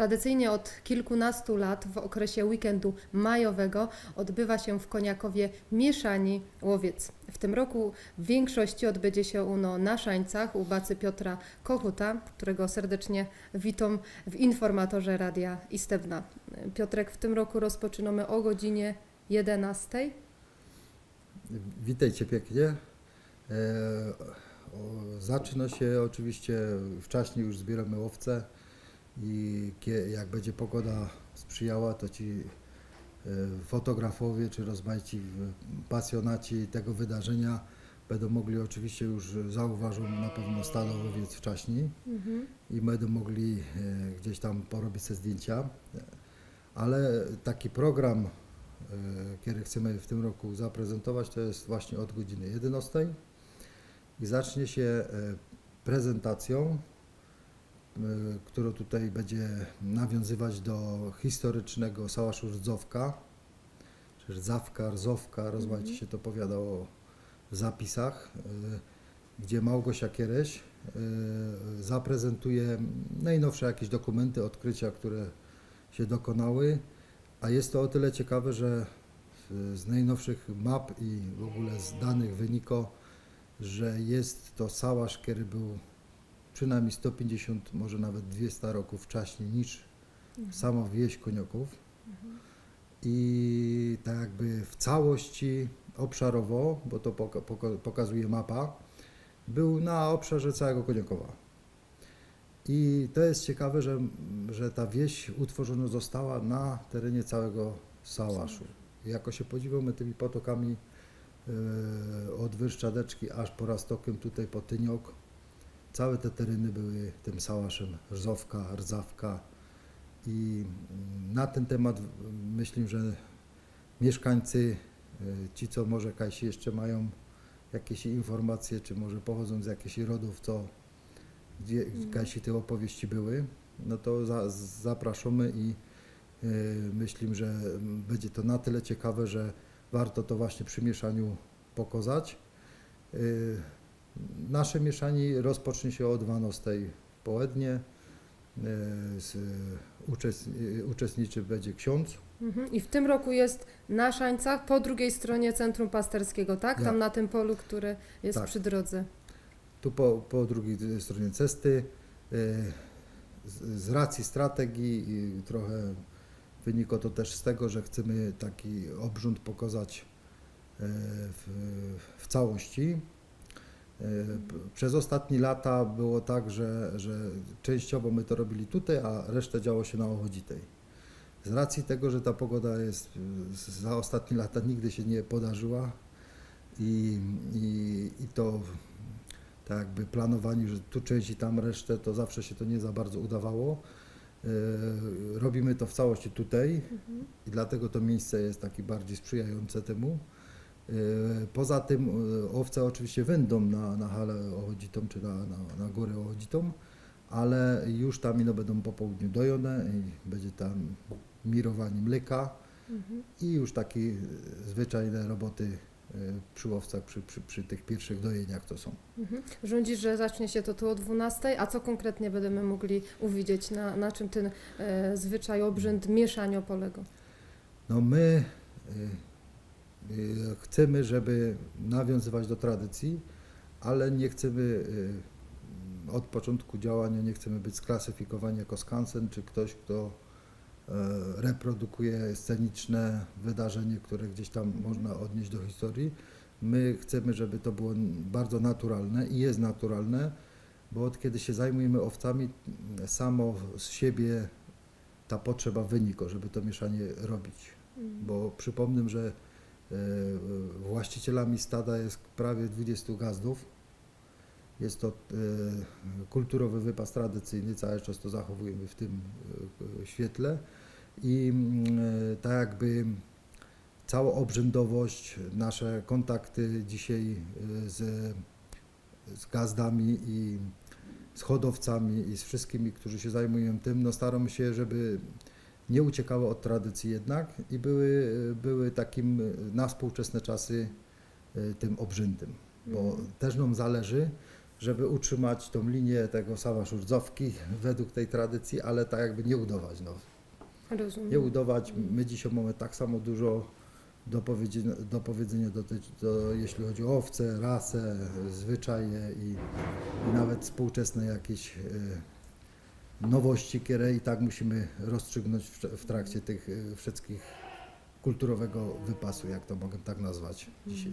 Tradycyjnie od kilkunastu lat w okresie weekendu majowego odbywa się w Koniakowie Mieszani Łowiec. W tym roku w większości odbędzie się ono na Szańcach u bacy Piotra Kochuta, którego serdecznie witam w informatorze Radia Istebna. Piotrek, w tym roku rozpoczynamy o godzinie 11. Witajcie pięknie. E, zaczyna się oczywiście wcześniej już zbieramy owce i jak będzie pogoda sprzyjała, to ci e, fotografowie czy rozmaici pasjonaci tego wydarzenia będą mogli oczywiście już zauważą na pewno stado owiec wcześniej Mhm. i będą mogli e, gdzieś tam porobić sobie zdjęcia. Ale taki program, e, który chcemy w tym roku zaprezentować, to jest właśnie od godziny 11 i zacznie się e, prezentacją, e, która tutaj będzie nawiązywać do historycznego Sałaszu Rdzowka, czy Rdzawka, Rzowka, rozmaicie Mhm. się to powiadało w zapisach, e, gdzie Małgosia Kiereś e, zaprezentuje najnowsze jakieś dokumenty, odkrycia, które się dokonały, a jest to o tyle ciekawe, że z- z najnowszych map i w ogóle z danych wyniko, że jest to sałasz, który był przynajmniej 150, może nawet 200 roków wcześniej niż sama wieś Konioków i tak jakby w całości obszarowo, bo to poka- poka- pokazuje mapa, był na obszarze całego Koniokowa. I to jest ciekawe, że, że ta wieś utworzona została na terenie całego Sałaszu. Jako się podziwiamy tymi potokami e, od Wyrszczadeczki aż po Rastokiem tutaj po Tyniok, całe te tereny były tym Sałaszem, Rzowka, Rdzawka i mm, na ten temat myślę, że mieszkańcy, e, ci co może jakaś jeszcze mają jakieś informacje, czy może pochodzą z jakichś rodów, co gdzie jakieś te opowieści były, no to za, zapraszamy i e, myślę, że będzie to na tyle ciekawe, że warto to właśnie przy mieszaniu pokazać. Nasze mieszanie rozpocznie się o 12 w południe. E, Z, uczest, e, uczestniczy będzie ksiądz. Mhm. I w tym roku jest na Szańcach, po drugiej stronie Centrum Pasterskiego, tak? Ja. Tam na tym polu, które jest Tak. przy drodze. Tu po, po drugiej stronie cesty. e, Z, z racji strategii i trochę wynika to też z tego, że chcemy taki obrząd pokazać e, w, w całości. E, Przez ostatnie lata było tak, że, że częściowo my to robili tutaj, a resztę działo się na Ochodzitej. Z racji tego, że ta pogoda jest za ostatnie lata nigdy się nie podarzyła i, i, i to tak jakby planowani, że tu część i tam resztę, to zawsze się to nie za bardzo udawało. E, Robimy to w całości tutaj Mhm. i dlatego to miejsce jest takie bardziej sprzyjające temu. E, Poza tym e, owce oczywiście będą na, na halę ochodzitą czy na, na, na górę ochodzitą, ale już tam ino będą po południu dojone i będzie tam mirowanie mleka Mhm. i już takie e, zwyczajne roboty e, przy łowcach, przy, przy, przy tych pierwszych dojeniach to są. Mhm. Rządzisz, że zacznie się to tu o 12, a co konkretnie będziemy mogli uwidzieć, na, na czym ten e, zwyczaj, obrzęd mieszania polegał? No my y, chcemy, żeby nawiązywać do tradycji, ale nie chcemy y, od początku działania nie chcemy być sklasyfikowani jako skansen, czy ktoś, kto e, reprodukuje sceniczne wydarzenie, które gdzieś tam można odnieść do historii. My chcemy, żeby to było bardzo naturalne i jest naturalne, bo od kiedy się zajmujemy owcami, samo z siebie ta potrzeba wynika, żeby to mieszanie robić Mhm. bo przypomnę, że właścicielami stada jest prawie 20 gazdów. Jest to e, kulturowy wypas tradycyjny, cały czas to zachowujemy w tym e, świetle i mm, e, tak jakby cała obrzędowość, nasze kontakty dzisiaj e, z, z gazdami i z hodowcami i z wszystkimi, którzy się zajmują tym, no staramy się, żeby nie uciekały od tradycji jednak i były, były takim na współczesne czasy e, tym obrzędem, bo Mhm. też nam zależy, żeby utrzymać tą linię tego sama szurdzowki według tej tradycji, ale tak jakby nie udawać. No. Rozumiem. Nie udawać, my dzisiaj mamy tak samo dużo do powiedzenia, do, powiedzenia do, do, jeśli chodzi o owce, rasę, zwyczaje i, i nawet współczesne jakieś e, nowości, które i tak musimy rozstrzygnąć w, trakcie tych e, wszystkich kulturowego wypasu, jak to mogę tak nazwać dzisiaj.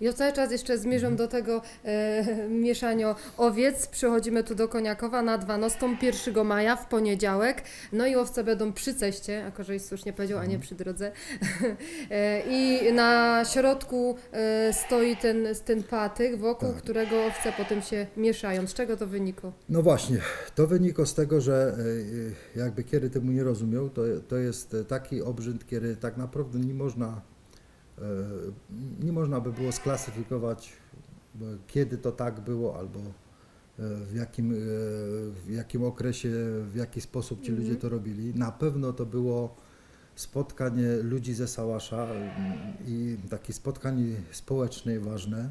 Ja cały czas jeszcze zmierzam do tego e, mieszania owiec. Przychodzimy tu do Koniakowa na dwa. Nastąpi 1 maja w poniedziałek. No i owce będą przy ceście, jako żeś słusznie powiedział, a nie przy drodze. e, I na środku e, stoi ten, ten patyk, wokół Tak. którego owce potem się mieszają. Z czego to wynikło? No właśnie, to wynika z tego, że e, jakby kiedy temu nie rozumiał, to, to jest taki obrzęd, kiedy tak naprawdę nie można, e, nie można by było sklasyfikować, e, kiedy to tak było, albo e, w jakim, e, w jakim okresie, w jaki sposób ci ludzie to robili. Na pewno to było spotkanie ludzi ze Sałasza i takie spotkanie społeczne ważne,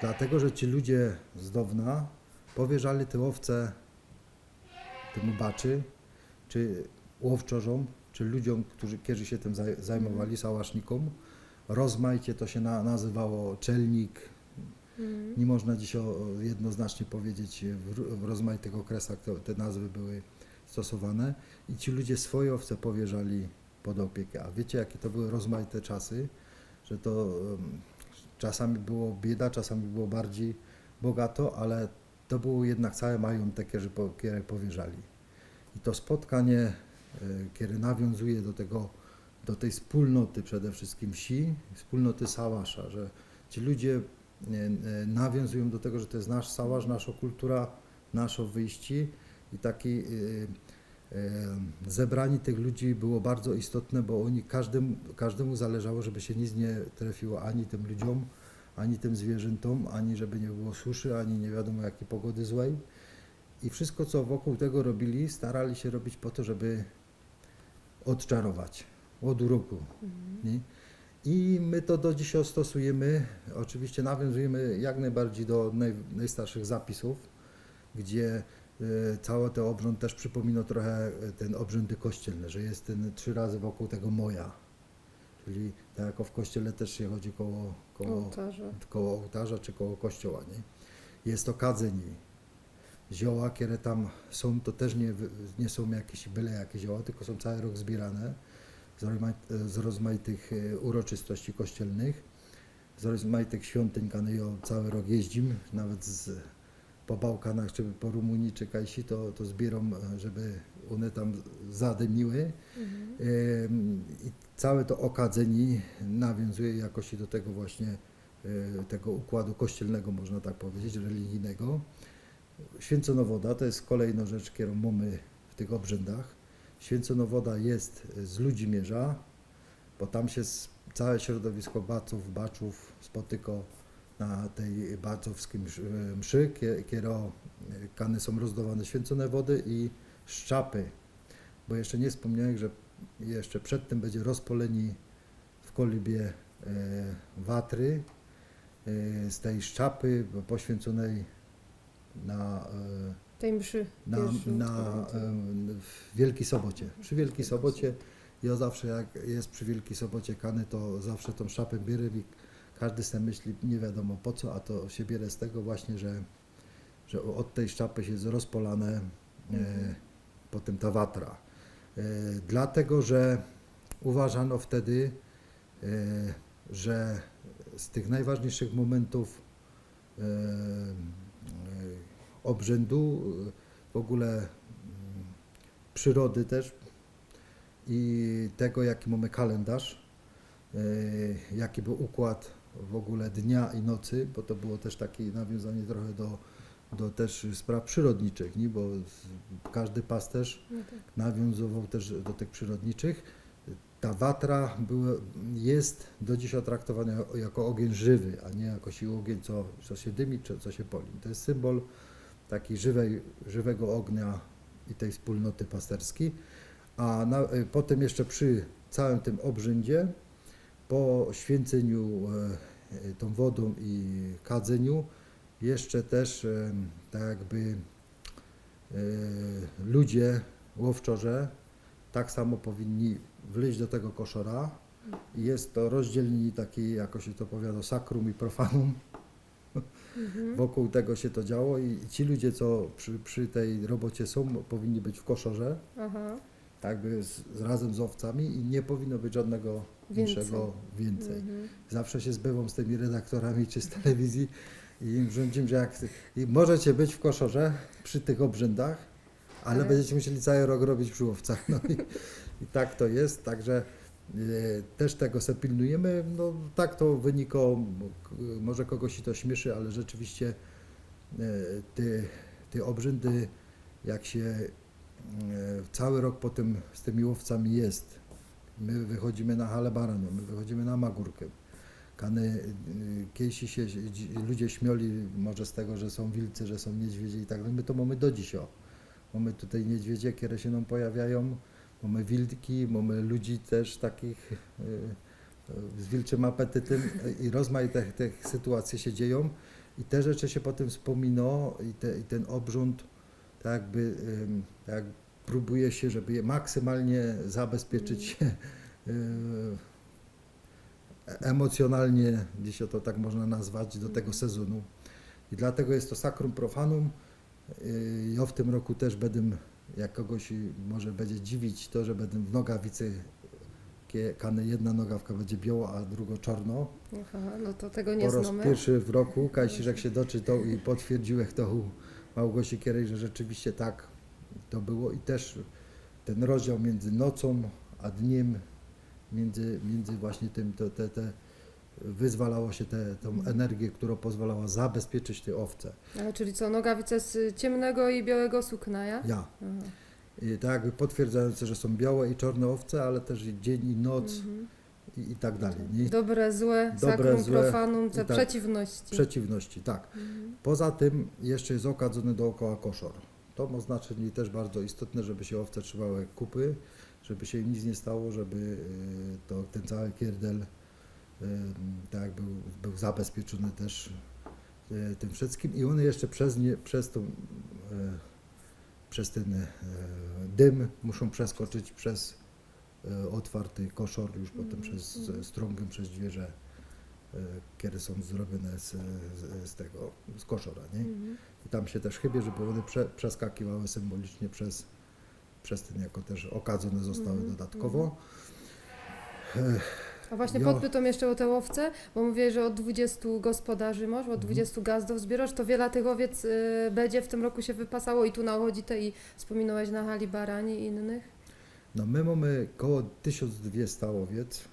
dlatego że ci ludzie z Downa powierzali te owce temu baczy, czy łowczorzom, czy ludziom, którzy kiedyś się tym zaj- zajmowali, sałasznikom. Rozmaicie to się na, nazywało czelnik. Nie można dziś o, jednoznacznie powiedzieć, w, w rozmaitych okresach to, te nazwy były stosowane i ci ludzie swoje owce powierzali pod opiekę. A wiecie, jakie to były rozmaite czasy, że to em, czasami było bieda, czasami było bardziej bogato, ale to był jednak cały majątek, który powierzali. I to spotkanie, e, kiedy nawiązuje do tego, do tej wspólnoty przede wszystkim wsi, wspólnoty Sałasza, że ci ludzie e, e, nawiązują do tego, że to jest nasz Sałasz, nasza kultura, nasze wyjście i taki e, zebranie tych ludzi było bardzo istotne, bo oni każdemu, każdemu zależało, żeby się nic nie trafiło ani tym ludziom, ani tym zwierzętom, ani żeby nie było suszy, ani nie wiadomo jakiej pogody złej. I wszystko, co wokół tego robili, starali się robić po to, żeby odczarować od uroku. Nie? I my to do dzisiaj stosujemy. Oczywiście nawiązujemy jak najbardziej do naj, najstarszych zapisów, gdzie e, cały ten obrząd też przypomina trochę e, ten obrzędy kościelne, że jest ten trzy razy wokół tego moja. Czyli tak jako w kościele też się chodzi koło, koło, Ołtarza. koło ołtarza czy koło kościoła. Nie? Jest to kadzeni. Zioła, które tam są, to też nie, nie są jakieś byle jakie zioła, tylko są cały rok zbierane z, rozmai- z rozmaitych e, uroczystości kościelnych, z rozmaitych świątyń, kany ją cały rok jeździmy, nawet z, po Bałkanach, czy po Rumunii, czy Kajsi, to, to zbieram, e, żeby one tam zadymiły. Ym, I całe to okadzeni nawiązuje jakoś do tego właśnie, e, tego układu kościelnego, można tak powiedzieć, religijnego. Święcona woda to jest kolejna rzecz, którą mamy w tych obrzędach. Święcona woda jest z Ludzimierza, bo tam się całe środowisko baców, baczów spotyka na tej bacowskiej mszy, mszy kie- kiero e, kany są rozdawane święcone wody i szczapy, bo jeszcze nie wspomniałem, że jeszcze przed tym będzie rozpoleni w kolibie e, watry e, z tej szczapy poświęconej na e, Tej mszy. na, na w Wielkiej Sobocie. Przy Wielkiej Sobocie, ja zawsze jak jest przy Wielkiej Sobocie kany, to zawsze tą szapę bierę i każdy sobie myśli, nie wiadomo po co, a to się bierze z tego właśnie, że, że od tej szapy się jest rozpolane e, Mhm. potem ta watra. E, dlatego, że uważano wtedy, e, że z tych najważniejszych momentów e, e, obrzędu, w ogóle mm, przyrody też i tego, jaki mamy kalendarz, e, jaki był układ w ogóle dnia i nocy, bo to było też takie nawiązanie trochę do, do też spraw przyrodniczych, nie? bo każdy pasterz No tak. nawiązywał też do tych przyrodniczych. Ta watra była, jest do dzisiaj traktowana jako ogień żywy, a nie jako siły ogień, co, co się dymi, czy co się poli. To jest symbol takiej żywej, żywego ognia i tej wspólnoty pasterskiej. A na, y, potem jeszcze przy całym tym obrzędzie, po święceniu e, e, tą wodą i kadzeniu, jeszcze też e, tak jakby e, ludzie, łowczorze, tak samo powinni wleźć do tego koszora. Jest to rozdzielni taki, jako się to powiada, sakrum i profanum. Mhm. Wokół tego się to działo i ci ludzie, co przy, przy tej robocie są, powinni być w koszorze, Aha. tak by z, z, razem z owcami i nie powinno być żadnego Więcej. większego więcej. Mhm. Zawsze się zbywam z tymi redaktorami czy z telewizji i im rządzim, że jak i możecie być w koszorze przy tych obrzędach, ale Ale- będziecie musieli cały rok robić przy łowcach. No i, i tak to jest, także też tego se pilnujemy. No tak to wynika, k- może kogoś i to śmieszy, ale rzeczywiście e, te, te obrzędy, jak się e, cały rok po tym z tymi łowcami jest, my wychodzimy na halę baranią, my wychodzimy na magórkę. Kany, y, kiedyś się dzi- ludzie śmiali może z tego, że są wilcy, że są niedźwiedzie i tak dalej. My to mamy do dzisiaj. Mamy tutaj niedźwiedzie, które się nam pojawiają, mamy wilki, mamy ludzi też takich y, y, z wilczym apetytem i rozmaite tych sytuacje się dzieją i te rzeczy się potem wspomina i, te, i ten obrząd tak jakby tak próbuje się, żeby je maksymalnie zabezpieczyć y, emocjonalnie, dzisiaj to tak można nazwać, do tego sezonu. I dlatego jest to Sacrum Profanum. Ja w tym roku też będę, jak kogoś może będzie dziwić to, że będę w nogawicy, kany jedna nogawka będzie biała, a druga czarno. Aha, no to tego nie Po raz znamy. pierwszy w roku Kajsirzek się doczytał i potwierdził to u Małgosi Kierej, że rzeczywiście tak to było i też ten rozdział między nocą a dniem, między, między właśnie tym, te, te, te wyzwalało się tę energię, która pozwalała zabezpieczyć te owce. A, czyli co, nogawice z ciemnego i białego sukna, ja? Ja. Aha. I tak jakby potwierdzające, że są białe i czarne owce, ale też i dzień i noc Mhm. i, i tak dalej. Nie? Dobre, złe, Dobre, sakrum, złe profanum, te tak. przeciwności. Przeciwności, tak. Mhm. Poza tym jeszcze jest okadzony dookoła koszor. To ma znaczenie też bardzo istotne, żeby się owce trzymały kupy, żeby się im nic nie stało, żeby y, to, ten cały kierdel tak był, był zabezpieczony też y, tym wszystkim i one jeszcze przez, nie, przez, tą, y, przez ten y, dym muszą przeskoczyć przez otwarty koszor, już potem Mhm, przez mhm. strągiem, przez dwierze y, kiedy są zrobione z, z, tego, z koszora, nie? Mhm. I tam się też chybie, żeby one prze, przeskakiwały symbolicznie przez, przez ten, jako też okadzone zostały dodatkowo. A właśnie Ja- podpytam jeszcze o te łowce, bo mówię, że od 20 gospodarzy masz, od Mhm. 20 gazdów zbierasz, to wiele tych owiec y, będzie w tym roku się wypasało i tu na Łodzite i wspominałeś na hali barani i innych. No my mamy koło 1200 owiec,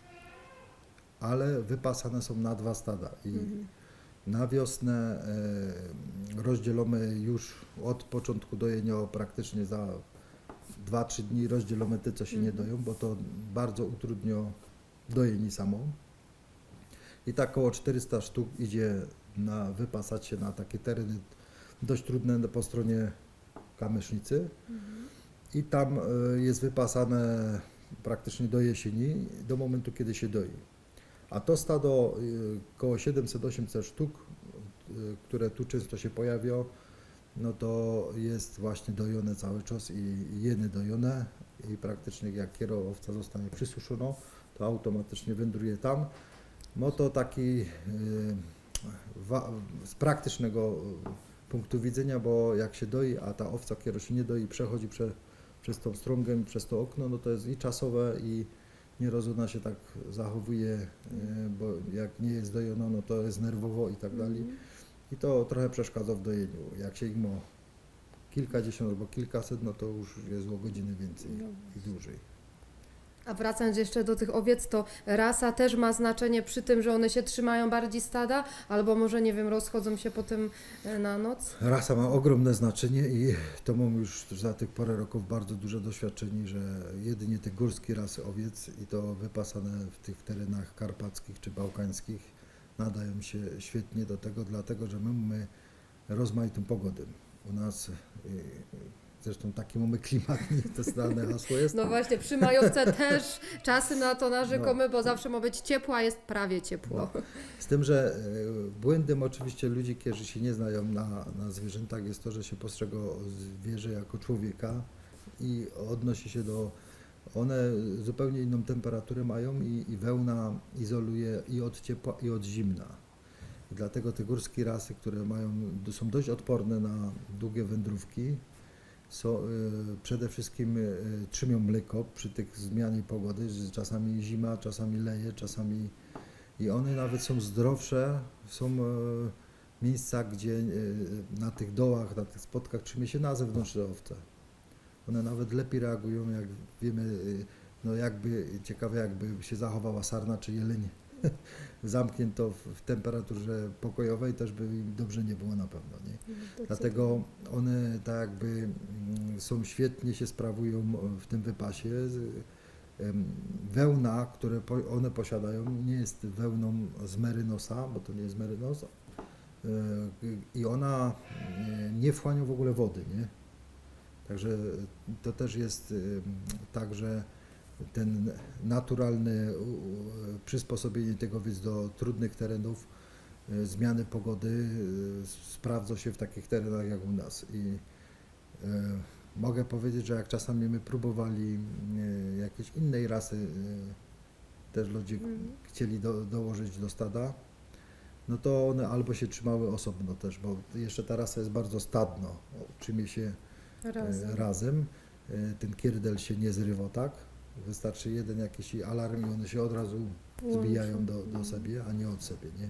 ale wypasane są na dwa stada i Mhm. na wiosnę e, rozdzielamy już od początku dojenia praktycznie za 2-3 dni rozdzielamy te, co się nie Mhm. doją, bo to bardzo utrudnia dojenie samo. I tak około 400 sztuk idzie na wypasać się na takie tereny dość trudne po stronie kamysznicy. Mhm. I tam e, jest wypasane praktycznie do jesieni, do momentu, kiedy się doi. A to stado e, koło 700-800 sztuk, e, które tu często się pojawia, no to jest właśnie dojone cały czas i jeny dojone i praktycznie jak kierowca zostanie przysuszona, to automatycznie wędruje tam. No to taki wa- z praktycznego e, punktu widzenia, bo jak się doi, a ta owca kiero się nie doi, przechodzi prze, przez tą strągę, przez to okno, no to jest i czasowe i nieraz ona się tak zachowuje, e, bo jak nie jest dojona, no to jest nerwowo i tak dalej. Mhm. I to trochę przeszkadza w dojeniu. Jak się ich ma kilkadziesiąt albo kilkaset, no to już jest o godziny więcej i dłużej. A wracając jeszcze do tych owiec, to rasa też ma znaczenie przy tym, że one się trzymają bardziej stada, albo może, nie wiem, rozchodzą się potem e, na noc? Rasa ma ogromne znaczenie i to mam już za tych parę roków bardzo duże doświadczenie, że jedynie te górskie rasy owiec i to wypasane w tych terenach karpackich czy bałkańskich nadają się świetnie do tego, dlatego że my mamy rozmaitą pogodę. U nas y, zresztą taki mamy klimat, to znane hasło jest. No właśnie, przy majowce też czasy na to narzekamy, bo zawsze ma być ciepło, a jest prawie ciepło. Z tym, że e, błędem oczywiście ludzi, którzy się nie znają na, na zwierzętach jest to, że się postrzega zwierzę jako człowieka i odnosi się do... One zupełnie inną temperaturę mają i, i wełna izoluje i od ciepła i od zimna. Dlatego te górskie rasy, które mają, są dość odporne na długie wędrówki, są, e, przede wszystkim e, trzymią mleko przy tych zmianie pogody, że czasami zima, czasami leje, czasami i one nawet są zdrowsze. Są e, miejsca, gdzie na tych dołach, na tych spotkach trzymie się na zewnątrz owce. One nawet lepiej reagują, jak wiemy, no jakby ciekawe jakby się zachowała sarna czy jeleń zamknięto w, temperaturze pokojowej, też by im dobrze nie było na pewno. Nie? Dlatego one tak jakby mm, są świetnie się sprawują w tym wypasie. Wełna, które one posiadają, nie jest wełną z merynosa, bo to nie jest merynos. e, I ona e, nie wchłania w ogóle wody, nie? Także to też jest tak, że ten naturalny przysposobienie tego więc do trudnych terenów, e, zmiany pogody e, sprawdza się w takich terenach jak u nas. I e, mogę powiedzieć, że jak czasami my próbowali jakiejś innej rasy, też ludzie Mhm. chcieli do, dołożyć do stada, no to one albo się trzymały osobno też, bo jeszcze ta rasa jest bardzo stadno, trzymie się Razem. razem. Ten kierdel się nie zrywa, tak? Wystarczy jeden jakiś alarm i one się od razu zbijają do, do siebie, a nie od siebie, nie?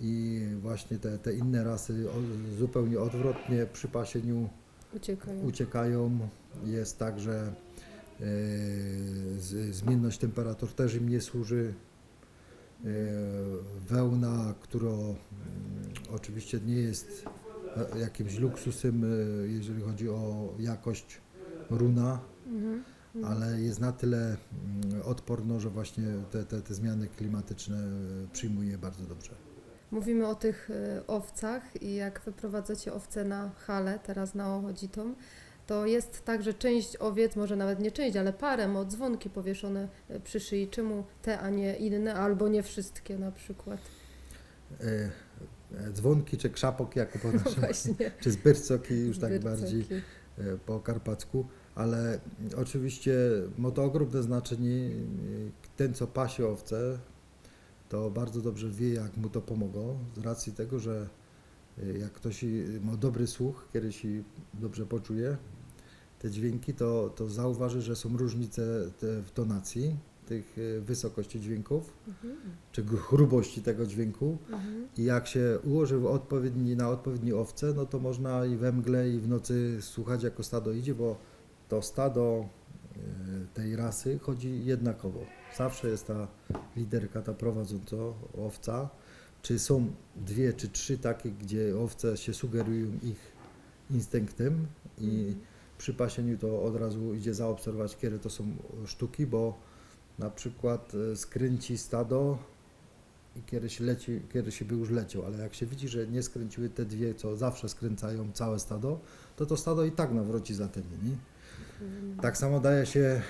I właśnie te, te inne rasy o, zupełnie odwrotnie przy pasieniu Uciekają. uciekają. Jest tak, że e, z, zmienność temperatur też im nie służy. E, wełna, która mm, oczywiście nie jest e, jakimś luksusem, jeżeli chodzi o jakość runa, Mhm. Ale jest na tyle mm, odporna, że właśnie te, te, te zmiany klimatyczne e, przyjmuje bardzo dobrze. Mówimy o tych y, owcach i jak wyprowadzacie owce na halę, teraz na Ochodzitą, to jest tak, że część owiec, może nawet nie część, ale parę ma dzwonki powieszone y, przy szyi. Czemu te, a nie inne, albo nie wszystkie na przykład? E, e, Dzwonki czy krzapok, jak po No czy zbyrcoki już tak bardziej e, po karpacku, ale oczywiście ma to ogromne znaczenie. Ten, co pasie owce, to bardzo dobrze wie, jak mu to pomogło, z racji tego, że e, jak ktoś i- ma dobry słuch, kiedy się dobrze poczuje te dźwięki, to, to zauważy, że są różnice te w tonacji tych e, wysokości dźwięków, Mhm. czy grubości tego dźwięku. Mhm. I jak się ułoży w odpowiedni, na odpowiedni owce, no to można i we mgle, i w nocy słuchać, jako stado idzie, bo to stado e, tej rasy chodzi jednakowo. Zawsze jest ta liderka, ta prowadząca owca. Czy są dwie czy trzy takie, gdzie owce się sugerują ich instynktem i Mhm. przy pasieniu to od razu idzie zaobserwować, kiedy to są sztuki, bo na przykład e, skręci stado i kiedy się, leci, kiedy się by już leciał, ale jak się widzi, że nie skręciły te dwie, co zawsze skręcają całe stado, to to stado i tak nawróci za tymi. Nie? Tak samo daje się e,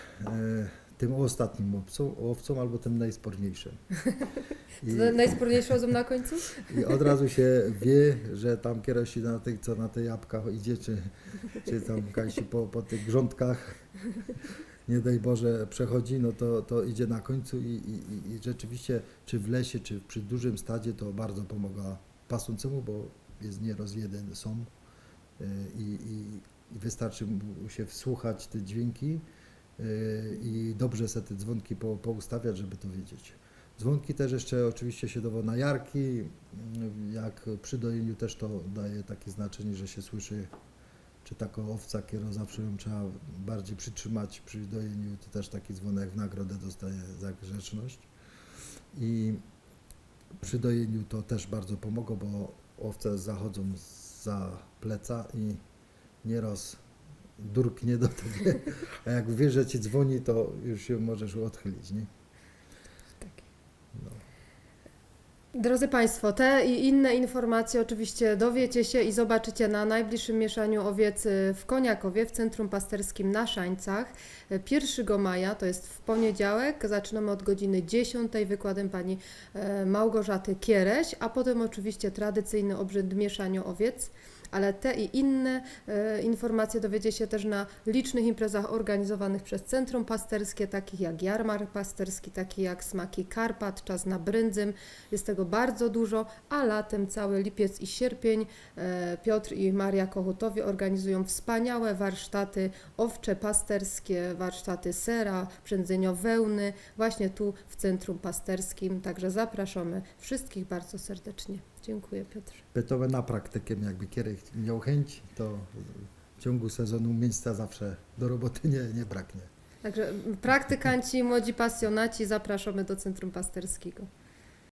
tym ostatnim owcom, owcom albo tym najsporniejszym. I, To Najsporniejszy rozum na końcu? I od razu się wie, że tam kierosi na tych, co na te jabłkach idzie, czy, czy tam kajsi po, po tych grządkach, nie daj Boże, przechodzi, no to, to idzie na końcu i, i, i- rzeczywiście, czy w lesie, czy przy dużym stadzie, to bardzo pomaga pasącemu, bo jest nieraz jeden są i, i, i wystarczy mu się wsłuchać te dźwięki y, i dobrze sobie te dzwonki po, poustawiać, żeby to wiedzieć. Dzwonki też jeszcze oczywiście się dało na jarki, mm, jak przy dojeniu też to daje takie znaczenie, że się słyszy, czy taka owca, kiedy zawsze ją trzeba bardziej przytrzymać przy dojeniu, to też taki dzwonek w nagrodę dostaje za grzeczność. I przy dojeniu to też bardzo pomogło, bo owce zachodzą za pleca i nieraz durknie do tobie, a jak wiesz, że ci dzwoni, to już się możesz odchylić, nie? Tak. No. Drodzy Państwo, te i inne informacje oczywiście dowiecie się i zobaczycie na najbliższym mieszaniu owiec y, w Koniakowie, w Centrum Pasterskim na Szańcach. Y, 1 maja, to jest w poniedziałek, zaczynamy od godziny 10 wykładem pani e, Małgorzaty Kiereś, a potem oczywiście tradycyjny obrzęd mieszania owiec. Ale te i inne e, informacje dowiecie się też na licznych imprezach organizowanych przez Centrum Pasterskie, takich jak Jarmark Pasterski, taki jak Smaki Karpat, Czas na Brędzym. Jest tego bardzo dużo, a latem cały lipiec i sierpień e, Piotr i Maria Kochutowie organizują wspaniałe warsztaty owcze pasterskie, warsztaty sera, przędzenia wełny, właśnie tu w Centrum Pasterskim. Także zapraszamy wszystkich bardzo serdecznie. Dziękuję Piotr. Gotowe na praktykę, jakby kiedyś miał chęć, to w ciągu sezonu miejsca zawsze do roboty nie, nie braknie. Także praktykanci, młodzi pasjonaci zapraszamy do Centrum Pasterskiego.